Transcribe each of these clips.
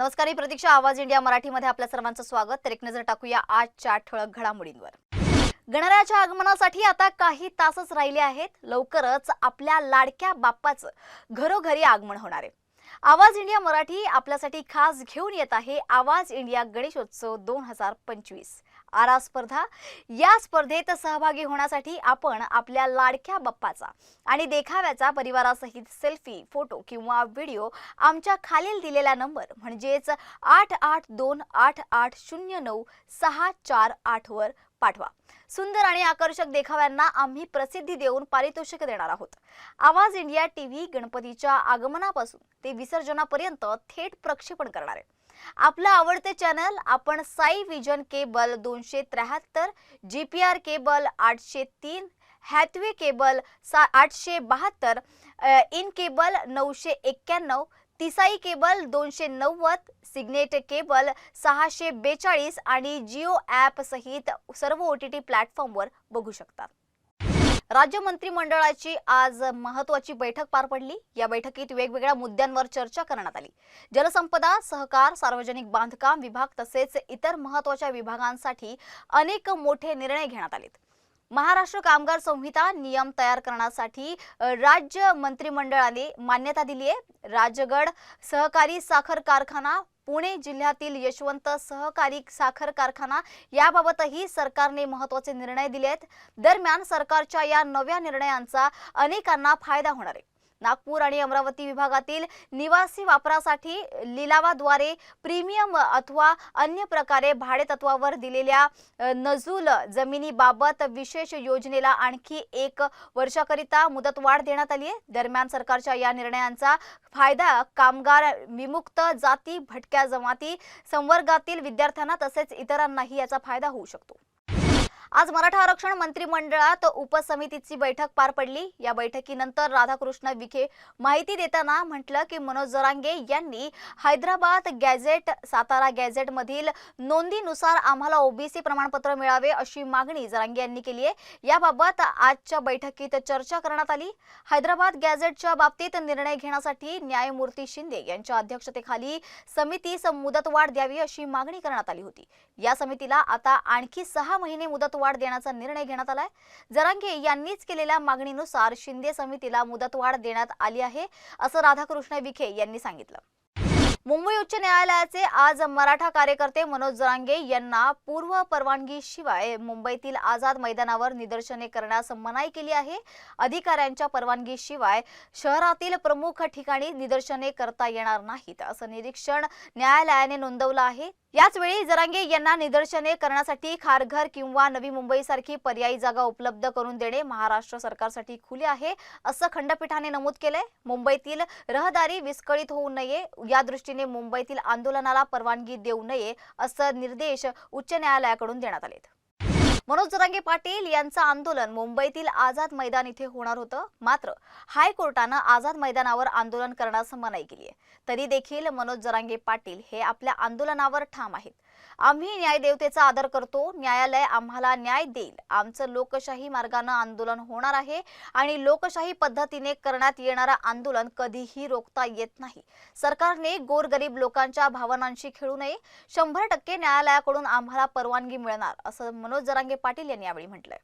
नमस्कार ही प्रतीक्षा. आवाज इंडिया मराठीमध्ये आपल्या सर्वांचं स्वागत. तर एक नजर टाकूया आजच्या ठळक घडामोडींवर. गणरायाच्या आगमनासाठी आता काही तासच राहिले आहेत. लवकरच आपल्या लाडक्या बाप्पाचं घरोघरी आगमन होणार आहे. आवाज इंडिया मराठी आपल्यासाठी खास घेऊन येत आहे आवाज इंडिया गणेशोत्सव दोन हजार पंचवीस. आरा स्पर्धा. या स्पर्धेत सहभागी होण्यासाठी आपण आपल्या लाडक्या बाप्पाचा आणि देखाव्याचा परिवारासहित सेल्फी फोटो किंवा व्हिडिओ आमच्या खालील दिलेला नंबर म्हणजेच आठ आठ दोन आठ आठ शून्य नऊ सहा चार आठवर पाठवा. सुंदर आणि आकर्षक देखाव्यांना आम्ही प्रसिद्धी देऊन पारितोषिक देणार आहोत. आवाज इंडिया टीव्ही गणपतीच्या आगमनापासून ते विसर्जनापर्यंत थेट प्रक्षेपण करणार. आहे आपलं आवडते चॅनल आपण साई विजन केबल दोनशे त्र्याहत्तर जी पी आर केबल आठशे तीन हॅथवे केबल सा आठशे बहात्तर इन केबल नऊशे एक्क्याण्णव तिसाई केबल दोनशे नव्वद सिग्नेट केबल सहाशे बेचाळीस आणि जिओ ॲप सहित सर्व ओ टी टी प्लॅटफॉर्मवर बघू शकतात. राज्य मंत्रिमंडळाची आज महत्वाची बैठक पार पडली. या बैठकीत वेगवेगळ्या मुद्द्यांवर चर्चा करण्यात आली. जलसंपदा सहकार सार्वजनिक बांधकाम विभाग तसेच इतर महत्त्वाच्या विभागांसाठी अनेक मोठे निर्णय घेण्यात आलेत. महाराष्ट्र कामगार संहिता नियम तयार करण्यासाठी राज्य मंत्रिमंडळाने मान्यता दिली आहे राजगड सहकारी साखर कारखाना पुणे जिल्ह्यातील यशवंत सहकारी साखर कारखाना याबाबतही सरकारने महत्त्वाचे निर्णय दिले आहेत दरम्यान सरकारच्या या नव्या निर्णयांचा अनेकांना फायदा होणार आहे. नागपूर आणि अमरावती विभागातील निवासी वापरासाठी लिलावाद्वारे प्रीमियम अथवा अन्य प्रकारे भाडेतत्वावर दिलेल्या नजूल जमिनीबाबत विशेष योजनेला आणखी एक वर्षाकरिता मुदतवाढ देण्यात आली आहे. दरम्यान सरकारच्या या निर्णयांचा फायदा कामगार विमुक्त जाती भटक्या जमाती संवर्गातील विद्यार्थ्यांना तसेच इतरांनाही याचा फायदा होऊ शकतो. आज मराठा आरक्षण मंत्रिमंडळात उपसमितीची बैठक पार पडली. या बैठकीनंतर राधाकृष्ण विखे माहिती देताना म्हटलं की मनोज जरांगे यांनी हैदराबाद गॅझेट सातारा गॅझेट मधील नोंदीनुसार आम्हाला ओबीसी प्रमाणपत्र मिळावे अशी मागणी जरांगे यांनी केली आहे. याबाबत आजच्या बैठकीत चर्चा करण्यात आली. हैदराबाद गॅझेटच्या बाबतीत निर्णय घेण्यासाठी न्यायमूर्ती शिंदे यांच्या अध्यक्षतेखाली समितीस मुदतवाढ द्यावी अशी मागणी करण्यात आली होती. या समितीला आता आणखी सहा महिने मुदत मुदतवाढ देण्याचा निर्णय घेण्यात आलाय. जरांगे यांनीच केलेल्या मागणीनुसार शिंदे समितीला मुदतवाढ देण्यात आली आहे असं राधाकृष्ण विखे यांनी सांगितलं. मुंबई उच्च न्यायालयाचे आज मराठा कार्यकर्ते मनोज जरांगे यांना पूर्व परवानगीशिवाय मुंबईतील आझाद मैदानावर निदर्शने करण्यास मनाई केली आहे. अधिकाऱ्यांच्या परवानगीशिवाय शहरातील प्रमुख ठिकाणी निदर्शने करता येणार नाहीत असं निरीक्षण न्यायालयाने नोंदवलं आहे. याच वेळी जरांगे यांना निदर्शने करण्यासाठी खारघर किंवा नवी मुंबई सारखी पर्यायी जागा उपलब्ध करून देणे महाराष्ट्र सरकारसाठी खुले आहे असं खंडपीठाने नमूद केलंय. मुंबईतील रहदारी विस्कळीत होऊ नये या दृष्टीने मुंबईतील आंदोलनाला परवानगी देऊ नये असं निर्देश उच्च न्यायालयाकडून देण्यात आलेत. मनोज जरांगे पाटील यांचं आंदोलन मुंबईतील आझाद मैदान इथे होणार होतं. मात्र हायकोर्टानं आझाद मैदानावर आंदोलन करण्यास मनाई केली आहे. तरी देखील मनोज जरांगे पाटील हे आपल्या आंदोलनावर ठाम आहेत. आम्ही न्यायदेवतेचा आदर करतो. न्यायालय आम्हाला न्याय देईल. आमचं लोकशाही मार्गानं आंदोलन होणार आहे आणि लोकशाही पद्धतीने करण्यात येणारं आंदोलन कधीही रोखता येत नाही. सरकारने गोरगरीब लोकांच्या भावनांशी खेळू नये. शंभर टक्के न्यायालयाकडून आम्हाला परवानगी मिळणार असं मनोज जरांगे पाटील यांनी यावेळी म्हटलंय.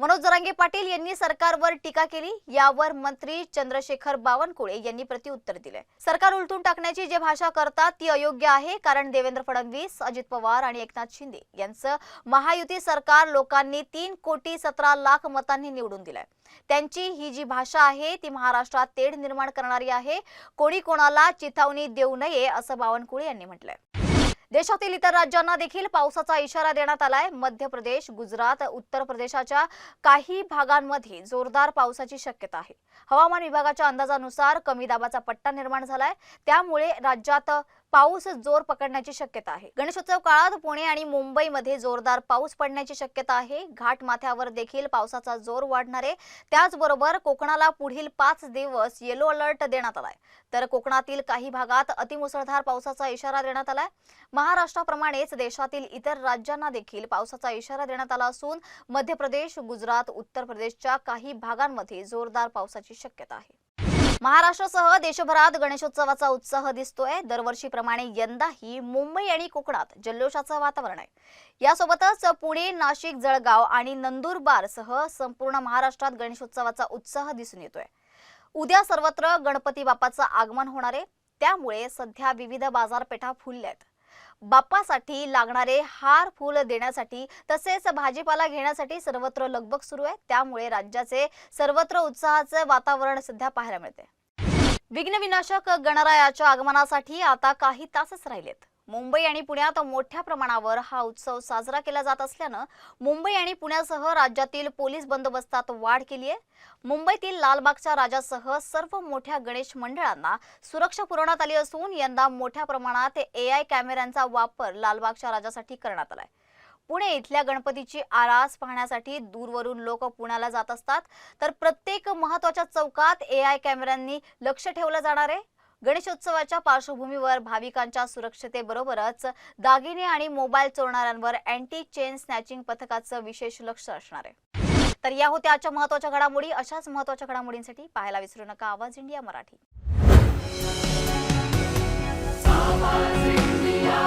मनोज जरांगे पाटील यांनी सरकारवर टीका केली यावर मंत्री चंद्रशेखर बावनकुळे यांनी प्रत्युत्तर दिले. सरकार उलटून टाकण्याची जे भाषा करतात ती अयोग्य आहे कारण देवेंद्र फडणवीस अजित पवार आणि एकनाथ शिंदे यांचं महायुती सरकार लोकांनी तीन कोटी सतरा लाख मतांनी निवडून दिलंय. त्यांची ही जी भाषा आहे ती महाराष्ट्रात तेढ निर्माण करणारी आहे. कोणी कोणाला चिथावणी देऊ नये असं बावनकुळे यांनी म्हटलंय. देशातील इतर राज्यांना देखील पावसाचा इशारा देण्यात आलाय. मध्य प्रदेश गुजरात उत्तर प्रदेशाच्या काही भागांमध्ये जोरदार पावसाची शक्यता आहे. हवामान विभागाच्या अंदाजानुसार कमी दाबाचा पट्टा निर्माण झालाय. त्यामुळे राज्यात पाऊस जोर पकडण्याची शक्यता आहे. गणेशोत्सव काळात पुणे आणि मुंबईमध्ये जोरदार पाऊस पडण्याची शक्यता आहे. घाट माथ्यावर देखील पावसाचा जोर वाढणार आहे त्याचबरोबर कोकणाला पुढील पाच दिवस येलो अलर्ट देण्यात आलाय. तर कोकणातील काही भागात अतिमुसळधार पावसाचा इशारा देण्यात आलाय. महाराष्ट्राप्रमाणेच देशातील इतर राज्यांना देखील पावसाचा इशारा देण्यात आला असून मध्य प्रदेश गुजरात उत्तर प्रदेशच्या काही भागांमध्ये जोरदार पावसाची शक्यता आहे. महाराष्ट्रासह देशभरात गणेशोत्सवाचा उत्साह दिसतोय. दरवर्षीप्रमाणे यंदाही मुंबई आणि कोकणात जल्लोषाचं वातावरण आहे. यासोबतच पुणे नाशिक जळगाव आणि नंदुरबारसह संपूर्ण महाराष्ट्रात गणेशोत्सवाचा उत्साह दिसून येतोय. उद्या सर्वत्र गणपती बाप्पाचं आगमन होणार आहे. त्यामुळे सध्या विविध बाजारपेठा फुलल्या आहेत बाप्पासाठी लागणारे हार फुल देण्यासाठी तसेच भाजीपाला घेण्यासाठी सर्वत्र लगबग सुरू आहे. त्यामुळे राज्याचे सर्वत्र उत्साहाचे वातावरण सध्या पाहायला मिळते. विघ्नविनाशक गणरायाच्या आगमनासाठी आता काही तासच राहिलेत. मुंबई आणि पुण्यात मोठ्या प्रमाणावर हा उत्सव साजरा केला जात असल्यानं मुंबई आणि पुण्यासह राज्यातील पोलीस बंदोबस्तात वाढ केली आहे. मुंबईतील लालबागच्या राजासह सर्व मोठ्या गणेश मंडळांना सुरक्षा पुरवण्यात आली असून यंदा मोठ्या प्रमाणात ए आय कॅमेऱ्यांचा वापर लालबागच्या राजासाठी करण्यात आलाय. पुणे इथल्या गणपतीची आरास पाहण्यासाठी दूरवरून लोक पुण्याला जात असतात. तर प्रत्येक महत्त्वाच्या चौकात एआय कॅमेऱ्यांनी लक्ष ठेवलं जाणार आहे. गणेशोत्सवाच्या पार्श्वभूमीवर भाविकांच्या सुरक्षतेबरोबरच दागिने आणि मोबाईल चोरणाऱ्यांवर अँटी चेन स्नॅचिंग पथकाचं विशेष लक्ष असणार आहे. तर या होत्या आजच्या महत्त्वाच्या घडामोडी. अशाच महत्त्वाच्या घडामोडींसाठी पाहायला विसरू नका. आवाज इंडिया मराठी. आवाज इंडिया